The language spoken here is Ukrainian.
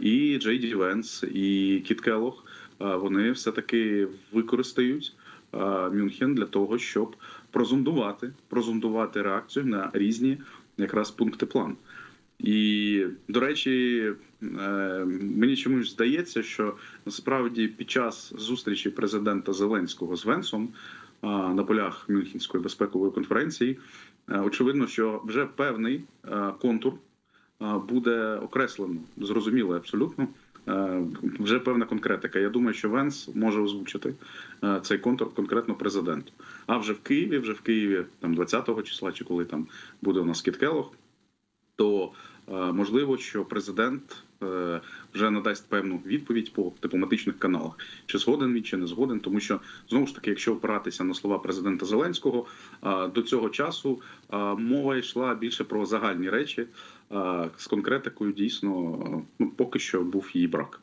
І Джей Ді Венс, і Кіт Келлог, е, вони все таки використають Мюнхен для того, щоб прозондувати, прозондувати реакцію на різні якраз пункти плану. І до речі, е, мені чомусь здається, що насправді під час зустрічі президента Зеленського з Венсом на полях Мюнхенської безпекової конференції, е, очевидно, що вже певний е, контур буде окреслено, зрозуміло абсолютно. Е, Вже певна конкретика. Я думаю, що Венс може озвучити е, цей контур конкретно президенту. А вже в Києві, вже в Києві, там 20-го числа, чи коли там буде у нас Кіт Келлог, то е, можливо, що президент е, вже надасть певну відповідь по дипломатичних каналах, чи згоден він, чи не згоден, тому що знову ж таки, якщо опиратися на слова президента Зеленського, е, до цього часу е, мова йшла більше про загальні речі. е, З конкретикою дійсно е, ну поки що був її брак.